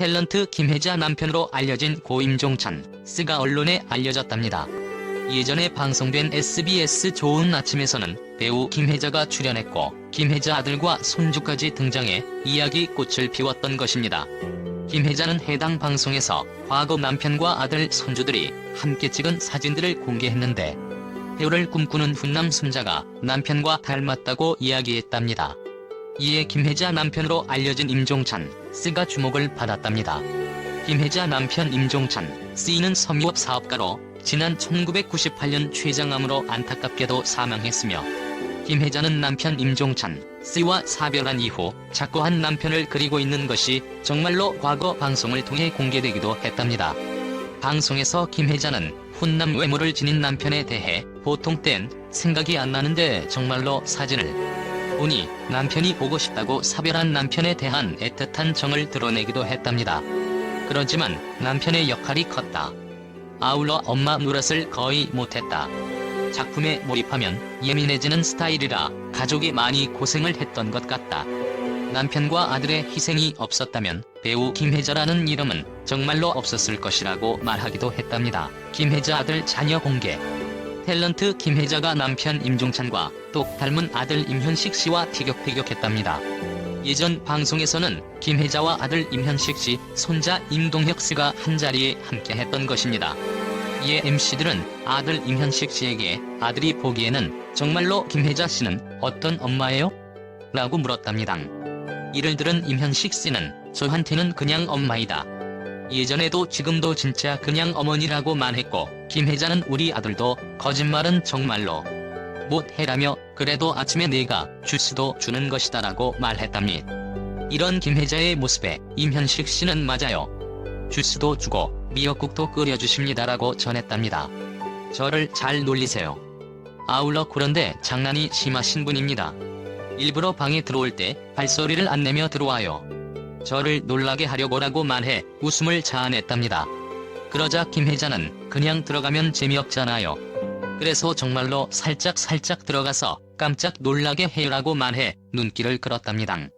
탤런트 김혜자 남편으로 알려진 고임종찬 씨가 언론에 알려졌답니다. 예전에 방송된 SBS 좋은 아침에서는 배우 김혜자가 출연했고 김혜자 아들과 손주까지 등장해 이야기 꽃을 피웠던 것입니다. 김혜자는 해당 방송에서 과거 남편과 아들 손주들이 함께 찍은 사진들을 공개했는데 배우를 꿈꾸는 훈남 순자가 남편과 닮았다고 이야기했답니다. 이에 김혜자 남편으로 알려진 임종찬 씨가 주목을 받았답니다. 김혜자 남편 임종찬 씨는 섬유업 사업가로 지난 1998년 췌장암으로 안타깝게도 사망했으며 김혜자는 남편 임종찬 씨와 사별한 이후 자꾸 한 남편을 그리고 있는 것이 정말로 과거 방송을 통해 공개되기도 했답니다. 방송에서 김혜자는 훈남 외모를 지닌 남편에 대해 보통 땐 생각이 안 나는데 정말로 사진을 보니 남편이 보고 싶다고 사별한 남편에 대한 애틋한 정을 드러내기도 했답니다. 그렇지만 남편의 역할이 컸다. 아울러 엄마 노릇을 거의 못했다. 작품에 몰입하면 예민해지는 스타일이라 가족이 많이 고생을 했던 것 같다. 남편과 아들의 희생이 없었다면 배우 김혜자라는 이름은 정말로 없었을 것이라고 말하기도 했답니다. 김혜자 아들 자녀 공개 탤런트 김혜자가 남편 임종찬과 똑 닮은 아들 임현식 씨와 티격태격했답니다. 예전 방송에서는 김혜자와 아들 임현식 씨, 손자 임동혁 씨가 한자리에 함께 했던 것입니다. 이에 MC들은 아들 임현식 씨에게 아들이 보기에는 정말로 김혜자 씨는 어떤 엄마예요? 라고 물었답니다. 이를 들은 임현식 씨는 저한테는 그냥 엄마이다. 예전에도 지금도 진짜 그냥 어머니라고 말했고 김혜자는 우리 아들도 거짓말은 정말로 못해라며 그래도 아침에 내가 주스도 주는 것이다 라고 말했답니다. 이런 김혜자의 모습에 임현식 씨는 맞아요. 주스도 주고 미역국도 끓여주십니다 라고 전했답니다. 저를 잘 놀리세요. 아울러 그런데 장난이 심하신 분입니다. 일부러 방에 들어올 때 발소리를 안 내며 들어와요. 저를 놀라게 하려고라고 말해 웃음을 자아냈답니다. 그러자 김혜자는 그냥 들어가면 재미없잖아요. 그래서 정말로 살짝 살짝 들어가서 깜짝 놀라게 해요라고 말해 눈길을 끌었답니다.